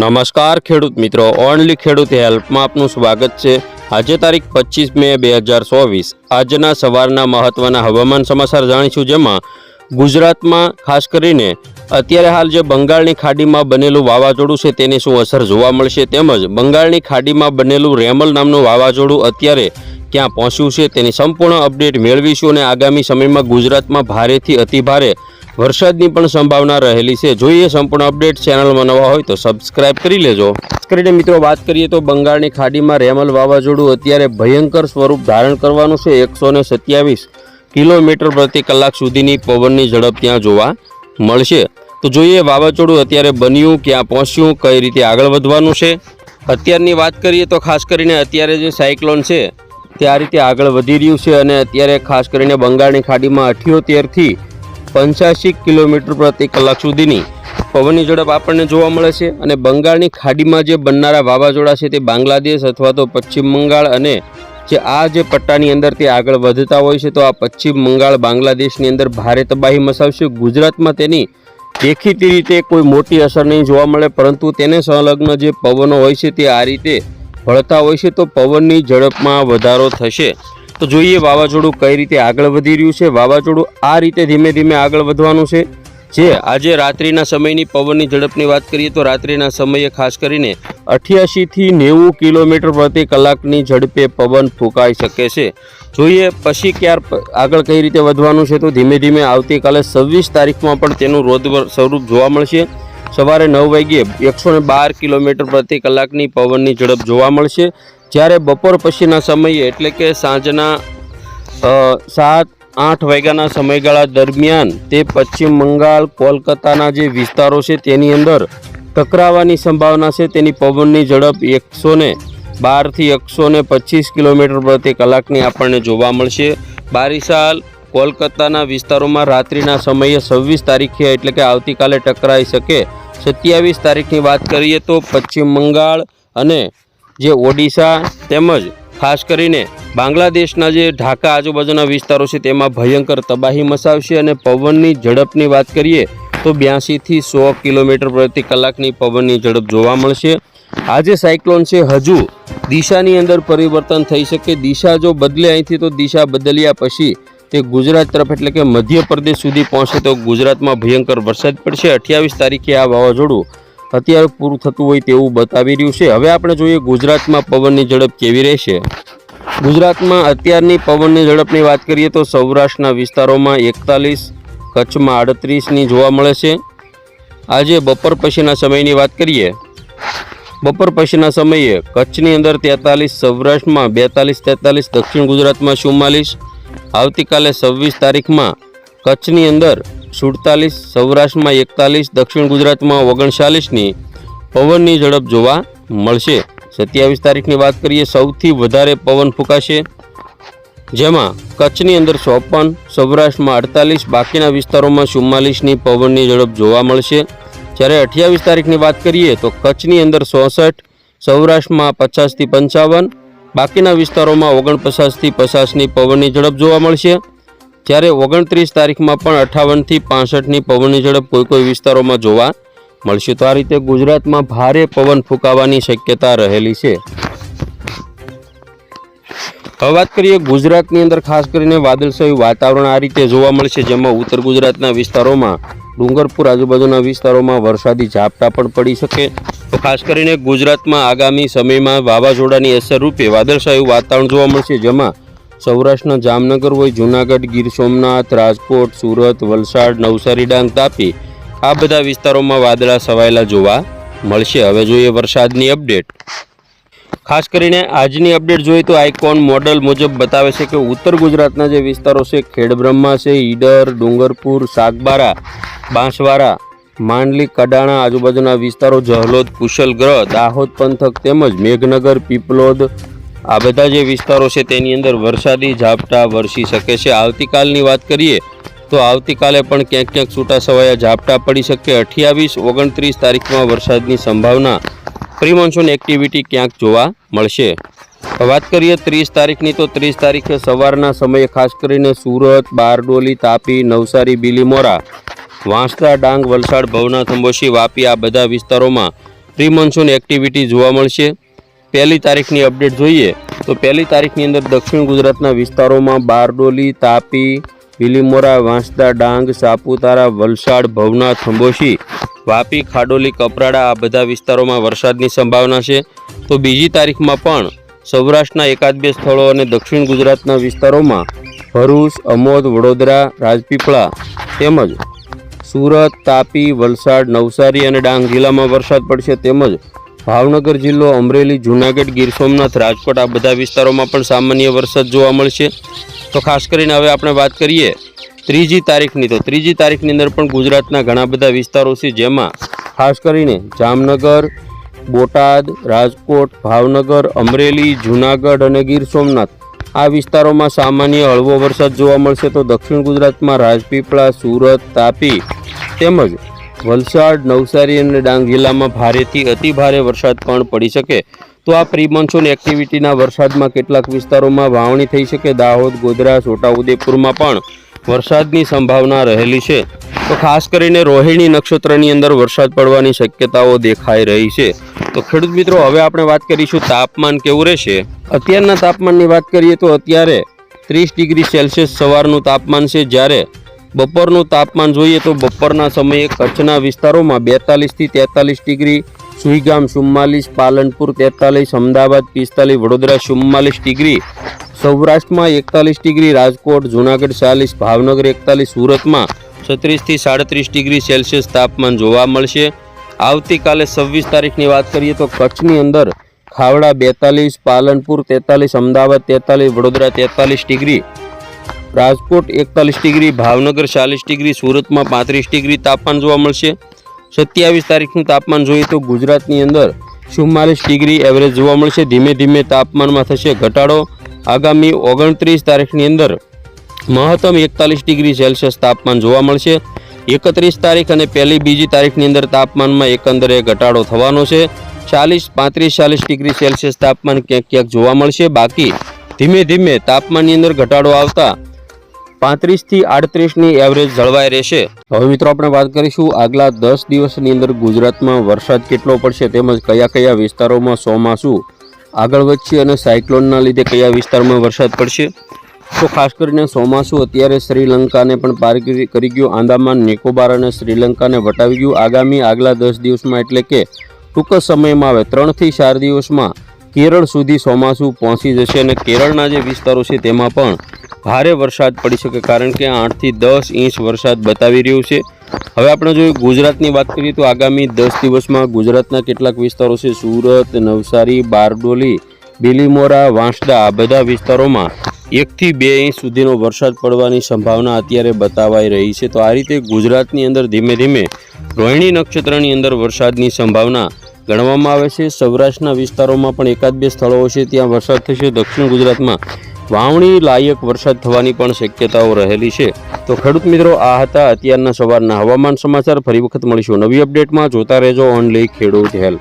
નમસ્કાર ખેડૂત મિત્રો, ઓનલી ખેડૂત હેલ્પમાં આપનું સ્વાગત છે. આજે તારીખ પચીસ મે બે હજાર ચોવીસ. આજના સવારના મહત્વના હવામાન સમાચાર જાણીશું જેમાં ગુજરાતમાં ખાસ કરીને અત્યારે હાલ જે બંગાળની ખાડીમાં બનેલું વાવાઝોડું છે તેની શું અસર જોવા મળશે તેમજ બંગાળની ખાડીમાં બનેલું રેમલ નામનું વાવાઝોડું અત્યારે ક્યાં પહોંચ્યું છે તેની સંપૂર્ણ અપડેટ મેળવીશું અને આગામી સમયમાં ગુજરાતમાં ભારેથી અતિભારે વરસાદની પણ સંભાવના રહેલી છે. જોઈએ સંપૂર્ણ અપડેટ ચેનલમાં નવા હોય તો સબસ્ક્રાઇબ કરી લેજો. કરીને મિત્રો વાત કરીએ તો બંગાળની ખાડીમાં રેમલ વાવાઝોડું અત્યારે ભયંકર સ્વરૂપ ધારણ કરવાનું છે. એકસો સત્યાવીસ કિલોમીટર પ્રતિ કલાક સુધીની પવનની ઝડપ ત્યાં જોવા મળશે. તો જોઈએ વાવાઝોડું અત્યારે બન્યું, ક્યાં પહોંચ્યું, કઈ રીતે આગળ વધવાનું છે? અત્યારની વાત કરીએ તો ખાસ કરીને અત્યારે જે સાયક્લોન છે, તે આ રીતે આગળ વધી રહ્યું છે અને અત્યારે ખાસ કરીને બંગાળની ખાડીમાં અઠ્યોતેરથી પંચ્યાસી કિલોમીટર પ્રતિ કલાક સુધીની પવનની ઝડપ આપણને જોવા મળે છે અને બંગાળની ખાડીમાં જે બનનારા વાવાઝોડા છે તે બાંગ્લાદેશ અથવા તો પશ્ચિમ બંગાળ અને જે આ જે પટ્ટાની અંદર તે આગળ વધતા હોય છે, તો આ પશ્ચિમ બંગાળ બાંગ્લાદેશની અંદર ભારે તબાહી મચાવશે. ગુજરાતમાં તેની દેખીતી રીતે કોઈ મોટી અસર નહીં જોવા મળે, પરંતુ તેને સંલગ્ન જે પવનો હોય છે તે આ રીતે વળતા હોય છે, તો પવનની ઝડપમાં વધારો થશે. તો જોઈએ વાવાઝોડું કઈ રીતે આગળ વધી રહ્યું છે. વાવાઝોડું આ રીતે ધીમે ધીમે આગળ વધવાનું છે. જે આજે રાત્રિના સમયની પવનની ઝડપની વાત કરીએ તો રાત્રિના સમયે ખાસ કરીને અઠ્યાસીથી નેવું કિલોમીટર પ્રતિ કલાકની ઝડપે પવન ફૂંકાઈ શકે છે. જોઈએ પછી ક્યાર આગળ કઈ રીતે વધવાનું છે તો ધીમે ધીમે આવતીકાલે છવ્વીસ તારીખમાં પણ તેનું રોદવર સ્વરૂપ જોવા મળશે. સવારે નવ વાગ્યે એકસો બાર કિલોમીટર પ્રતિ કલાકની પવનની ઝડપ જોવા મળશે. જ્યારે બપોર પછીના સમયે, એટલે કે સાંજના સાત, આઠ વાગ્યાના સમયગાળા દરમિયાન તે પશ્ચિમ બંગાળ, કોલકાતાના જે વિસ્તારો છે તેની અંદર ટકરાવાની સંભાવના છે. તેની પવનની ઝડપ એકસો ને બારથી એકસો ને પચીસ કિલોમીટર પ્રતિ કલાકની આપણને જોવા મળશે. બારિશાલ કોલકાતાના વિસ્તારોમાં રાત્રિના સમયે છવ્વીસ તારીખે, એટલે કે આવતીકાલે ટકરાઈ શકે. સત્યાવીસ તારીખની વાત કરીએ તો પશ્ચિમ બંગાળ અને જે ઓડિશા તેમજ ખાસ કરીને બાંગ્લાદેશના જે ઢાકા આજુબાજુના વિસ્તારો છે, તેમાં ભયંકર તબાહી મચાવશે અને પવનની ઝડપની વાત કરીએ તો બ્યાસીથી સો કિલોમીટર પ્રતિ કલાકની પવનની ઝડપ જોવા મળશે. આ જે સાયક્લોન છે, હજુ દિશાની અંદર પરિવર્તન થઈ શકે. દિશા જો બદલે અહીંથી, તો દિશા બદલ્યા પછી તે ગુજરાત તરફ એટલે કે મધ્યપ્રદેશ સુધી પહોંચે તો ગુજરાતમાં ભયંકર વરસાદ પડશે. અઠ્યાવીસ તારીખે આ વાવાઝોડું અત્યારે પૂરું થતું હોય તેવું બતાવી રહ્યું છે. હવે આપણે જોઈએ ગુજરાતમાં પવનની ઝડપ કેવી રહેશે. ગુજરાતમાં અત્યારની પવનની ઝડપની વાત કરીએ તો સૌરાષ્ટ્રના વિસ્તારોમાં એકતાલીસ, કચ્છમાં આડત્રીસની જોવા મળે છે. આજે બપોર પછીના સમયની વાત કરીએ. બપોર પછીના સમયે કચ્છની અંદર તેતાલીસ, સૌરાષ્ટ્રમાં બેતાલીસ, તેતાલીસ, દક્ષિણ ગુજરાતમાં ચુમ્માલીસ. આવતીકાલે છવ્વીસ તારીખમાં કચ્છની અંદર સુડતાલીસ, સૌરાષ્ટ્રમાં એકતાલીસ, દક્ષિણ ગુજરાતમાં ઓગણચાલીસની પવનની ઝડપ જોવા મળશે. સત્યાવીસ તારીખની વાત કરીએ, સૌથી વધારે પવન ફૂંકાશે જેમાં કચ્છની અંદર ચોપન, સૌરાષ્ટ્રમાં અડતાલીસ, બાકીના વિસ્તારોમાં ચુમ્માલીસની પવનની ઝડપ જોવા મળશે. જ્યારે અઠ્યાવીસ તારીખની વાત કરીએ, તો કચ્છની અંદર ચોસઠ, સૌરાષ્ટ્રમાં પચાસથી પંચાવન, બાકીના વિસ્તારોમાં ઓગણપચાસથી પચાસની પવનની ઝડપ જોવા મળશે. જ્યારે ઓગણત્રીસ તારીખમાં પણ અઠાવનથી પાસઠની પવનની ઝડપ કોઈ કોઈ વિસ્તારોમાં જોવા મળશે, તો આ રીતે ગુજરાતમાં ભારે પવન ફૂંકાવાની શક્યતા રહેલી છે. હવે વાત કરીએ ગુજરાતની અંદર, ખાસ કરીને વાદળછાયું વાતાવરણ આ રીતે જોવા મળશે, જેમાં ઉત્તર ગુજરાતના વિસ્તારોમાં, ડુંગરપુર આજુબાજુના વિસ્તારોમાં વરસાદી ઝાપટા પણ પડી શકે. તો ખાસ કરીને ગુજરાતમાં આગામી સમયમાં વાવાઝોડાની અસર રૂપે વાદળછાયું વાતાવરણ જોવા મળશે, જેમાં સૌરાષ્ટ્રના જામનગર હોય જૂનાગઢ, ગીર સોમનાથ, રાજકોટ, સુરત, વલસાડ, નવસારી, ડાંગ તાપી આ બધા વિસ્તારોમાં વાદળા છવાયેલા જોવા મળશે. હવે જોઈએ વરસાદની અપડેટ. ખાસ કરીને આજની અપડેટ જોઈએ તો આઇકોન મોડલ મુજબ બતાવે છે કે ઉત્તર ગુજરાતના જે વિસ્તારો છે, ખેડબ્રહ્મા છે, ઈડર, ડુંગરપુર, સાગબારા, બાંસવાડા, માંડલી, કડાણા આજુબાજુના વિસ્તારો, જહલોદ કુશલગ્રહ દાહોદ પંથક તેમજ મેઘનગર, પીપલોદ આ બધા જે વિસ્તારો છે તેની અંદર વરસાદી ઝાપટા વરસી શકે છે. આવતીકાલની વાત કરીએ તો આવતીકાલે પણ ક્યાંક ક્યાંક છૂટા છવાયા ઝાપટા પડી શકે. અઠ્યાવીસ, ઓગણત્રીસ તારીખમાં વરસાદની સંભાવના. પ્રી મોન્સૂન એક્ટિવિટી ક્યાંક જોવા મળશે? વાત કરીએ ત્રીસ તારીખની તો ત્રીસ તારીખે સવારના સમયે ખાસ કરીને સુરત, બારડોલી, તાપી, નવસારી, બિલીમોરા, વાંસદા, ડાંગ, વલસાડ, ભવનાથ, અંબોશી, વાપી આ બધા વિસ્તારોમાં પ્રી મોન્સૂન એક્ટિવિટી જોવા મળશે. પહેલી તારીખની અપડેટ જોઈએ તો પહેલી તારીખની અંદર દક્ષિણ ગુજરાતના વિસ્તારોમાં બારડોલી, તાપી વિલીમોરા વાંસદા, ડાંગ, સાપુતારા, વલસાડ ભવનાથ અંબોશી વાપી, ખાડોલી, કપરાડા આ બધા વિસ્તારોમાં વરસાદની સંભાવના છે. તો બીજી તારીખમાં પણ સૌરાષ્ટ્રના એકાદ બે સ્થળો અને દક્ષિણ ગુજરાતના વિસ્તારોમાં ભરૂચ, અમોદ, વડોદરા, રાજપીપળા તેમજ સુરત, તાપી, વલસાડ, નવસારી અને ડાંગ જિલ્લામાં વરસાદ પડશે તેમજ ભાવનગર જિલ્લો અમરેલી, જૂનાગઢ, ગીર સોમનાથ, રાજકોટ આ બધા વિસ્તારોમાં પણ સામાન્ય વરસાદ જોવા મળશે. તો ખાસ કરીને હવે આપણે વાત કરીએ ત્રીજી તારીખની. તો ત્રીજી તારીખની અંદર પણ ગુજરાતના ઘણા બધા વિસ્તારો છે જેમાં ખાસ કરીને જામનગર, બોટાદ, રાજકોટ, ભાવનગર, અમરેલી, જૂનાગઢ અને ગીર સોમનાથ. આ વિસ્તારોમાં સામાન્ય હળવો વરસાદ જોવા મળશે. તો દક્ષિણ ગુજરાતમાં રાજપીપળા, સુરત, તાપી તેમજ વલસાડ, નવસારી અને ડાંગ જિલ્લામાં ભારેથી અતિ ભારે વરસાદ પણ પડી શકે. તો આ પ્રી એક્ટિવિટીના વરસાદમાં કેટલાક વિસ્તારોમાં વાવણી થઈ શકે. દાહોદ, ગોધરા, છોટાઉદેપુરમાં પણ વરસાદની સંભાવના રહેલી છે. તો ખાસ કરીને રોહિણી નક્ષત્રની અંદર વરસાદ પડવાની શક્યતાઓ દેખાઈ રહી છે. તો ખેડૂત મિત્રો, હવે આપણે વાત કરીશું તાપમાન કેવું રહેશે? અત્યારના તાપમાનની વાત કરીએ તો અત્યારે ત્રીસ ડિગ્રી સેલ્સિયસ સવારનું તાપમાન છે. જ્યારે બપોરનું તાપમાન જોઈએ તો બપોરના સમયે કચ્છના વિસ્તારોમાં બેતાલીસથી તેતાલીસ ડિગ્રી, સુઈગામ ચુમ્માલીસ, પાલનપુર તેતાલીસ, અમદાવાદ પિસ્તાલીસ, વડોદરા ચુમ્માલીસ ડિગ્રી, સૌરાષ્ટ્રમાં એકતાલીસ ડિગ્રી, રાજકોટ, જૂનાગઢ ચાલીસ, ભાવનગર એકતાલીસ, સુરતમાં છત્રીસથી સાડત્રીસ ડિગ્રી સેલ્સિયસ તાપમાન જોવા મળશે. આવતીકાલે છવ્વીસ તારીખની વાત કરીએ તો કચ્છની અંદર ખાવડા બેતાલીસ, પાલનપુર તેતાલીસ, અમદાવાદ તેતાલીસ, વડોદરા તેતાલીસ ડિગ્રી રાજકોટ એકતાલીસ ડિગ્રી, ભાવનગર ચાલીસ ડિગ્રી, સુરતમાં પાંત્રીસ ડિગ્રી તાપમાન જોવા મળશે. સત્યાવીસ તારીખનું તાપમાન જોઈએ તો ગુજરાતની અંદર ચુમ્માલીસ ડિગ્રી એવરેજ જોવા મળશે. ધીમે ધીમે તાપમાનમાં થશે ઘટાડો. આગામી ઓગણત્રીસ તારીખની અંદર મહત્તમ એકતાલીસ ડિગ્રી સેલ્સિયસ તાપમાન જોવા મળશે. એકત્રીસ તારીખ અને પહેલી બીજી તારીખની અંદર તાપમાનમાં એકંદરે ઘટાડો થવાનો છે. ચાલીસ, પાંત્રીસ, ચાલીસ ડિગ્રી સેલ્સિયસ તાપમાન ક્યાંક ક્યાંક જોવા મળશે. બાકી ધીમે ધીમે તાપમાનની અંદર ઘટાડો આવતા પાંત્રીસથી આડત્રીસની એવરેજ જળવાઈ રહેશે. હવે મિત્રો આપણે વાત કરીશું આગલા દસ દિવસની અંદર ગુજરાતમાં વરસાદ કેટલો પડશે તેમજ કયા કયા વિસ્તારોમાં ચોમાસું આગળ વધશે અને સાયક્લોનના લીધે કયા વિસ્તારમાં વરસાદ પડશે. તો ખાસ કરીને ચોમાસું અત્યારે શ્રીલંકાને પણ પાર કરી ગયું. આંદામાન, નિકોબાર અને શ્રીલંકાને વટાવી ગયું. આગામી આગલા દસ દિવસમાં એટલે કે ટૂંક સમયમાં આવે ત્રણથી ચાર દિવસમાં કેરળ સુધી ચોમાસું પહોંચી જશે અને કેરળના જે વિસ્તારો છે તેમાં પણ ભારે વરસાદ પડી શકે કારણ કે આઠથી દસ ઇંચ વરસાદ બતાવી રહ્યું છે. હવે આપણે જો ગુજરાતની વાત કરીએ તો આગામી દસ દિવસમાં ગુજરાતના કેટલાક વિસ્તારો છે, સુરત, નવસારી, બારડોલી બિલીમોરા વાંસદા, આ બધા વિસ્તારોમાં એકથી બે ઇંચ સુધીનો વરસાદ પડવાની સંભાવના અત્યારે બતાવાઈ રહી છે. તો આ રીતે ગુજરાતની અંદર ધીમે ધીમે રોહિણી નક્ષત્રની અંદર વરસાદની સંભાવના ગણવામાં આવે છે. સૌરાષ્ટ્રના વિસ્તારોમાં પણ એકાદ બે સ્થળો છે ત્યાં વરસાદ થશે. દક્ષિણ ગુજરાતમાં વાવણી લાયક વરસાદ થવાની પણ શક્યતાઓ રહેલી છે. તો ખેડૂત મિત્રો, આ હતા અત્યારના સવારના હવામાન સમાચાર. ફરી વખત મળીશું નવી અપડેટમાં. જોતા રહેજો ઓનલી ખેડૂત હેલ્પ